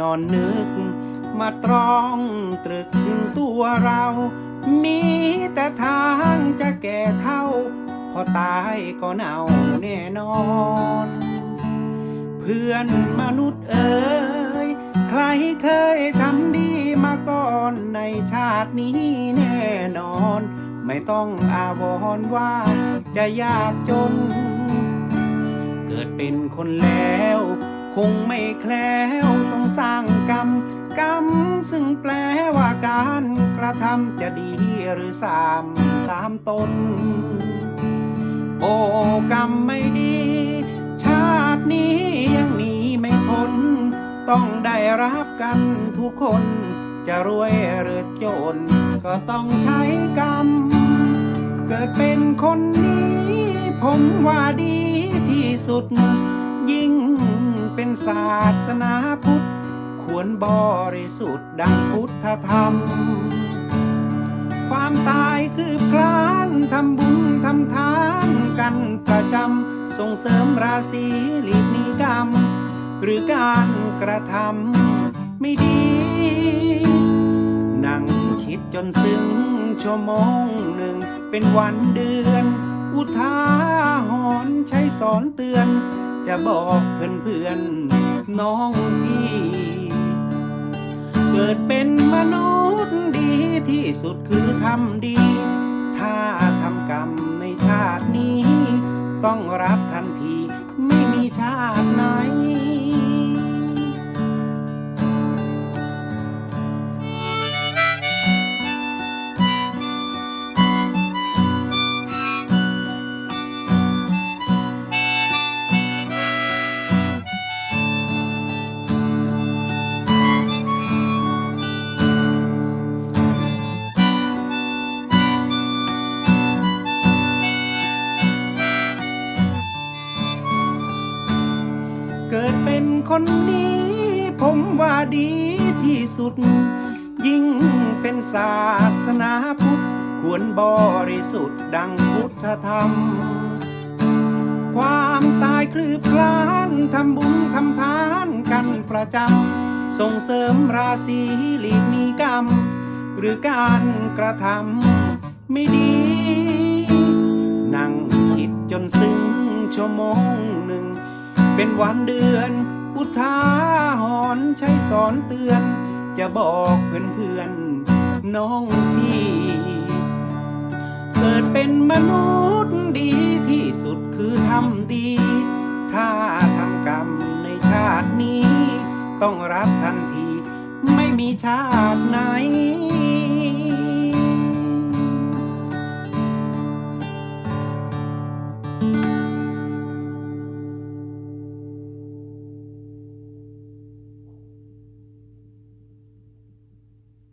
นอนนึก มาตรองตรึกถึงตัวเรา มีแต่ทางจะแก่เท่า พอตายก็เน่าแน่นอน เพื่อนมนุษย์เอ๋ยใครเคยทำดีมาก่อนในชาตินี้แน่นอน ไม่ต้องอาวรว่าจะยากจน เกิดเป็นคนแล้ว คงไม่แคล้ว สร้างกรรม กรรม ซึ่งแปลว่าการกระทำจะดีหรือสามตามตน โอ้กรรมไม่ดี ชาตินี้ยังหนีไม่พ้น ต้องได้รับกันทุกคน จะรวยหรือจน ก็ต้องใช้กรรม เกิดเป็นคนนี้ ผมว่าดีที่สุดยิ่งเป็นศาสนาพุทธ วรบริสุทธิ์ดังพุทธธรรม ความตายคือคลานทำบุญทำทานกันประจำส่งเสริมราศีหลีกหนีกรรม หรือการกระทำไม่ดี นั่งคิดจนซึ้งชั่วโมงหนึ่งเป็นวันเดือน อุทาหรณ์ใช้สอนเตือน จะบอกเพื่อนๆน้องพี่ เกิดเป็นมนุษย์ดีที่สุดคือทำดี ถ้าทำกรรมในชาตินี้ ต้องรับทันทีไม่มีชาติไหน เกิดเป็นคนนี้ ผมว่าดีที่สุด ยิ่งเป็นศาสนาพุทธ ควรบริสุทธิ์ดังพุทธธรรม ความตายคลืบคลานทำบุญทำทานกันประจำส่งเสริมราศีหลีกหนีกรรม หรือการกระทำไม่ดี นั่งคิดจนซึ้งชั่วโมงหนึ่ง เป็นวันเดือน อุทาหรณ์ใช้สอนเตือน จะบอกเพื่อนๆน้องพี่เกิดเป็นมนุษย์ดีที่สุดคือทำดี ถ้าทำกรรมในชาตินี้ ต้องรับทันที ไม่มีชาติไหน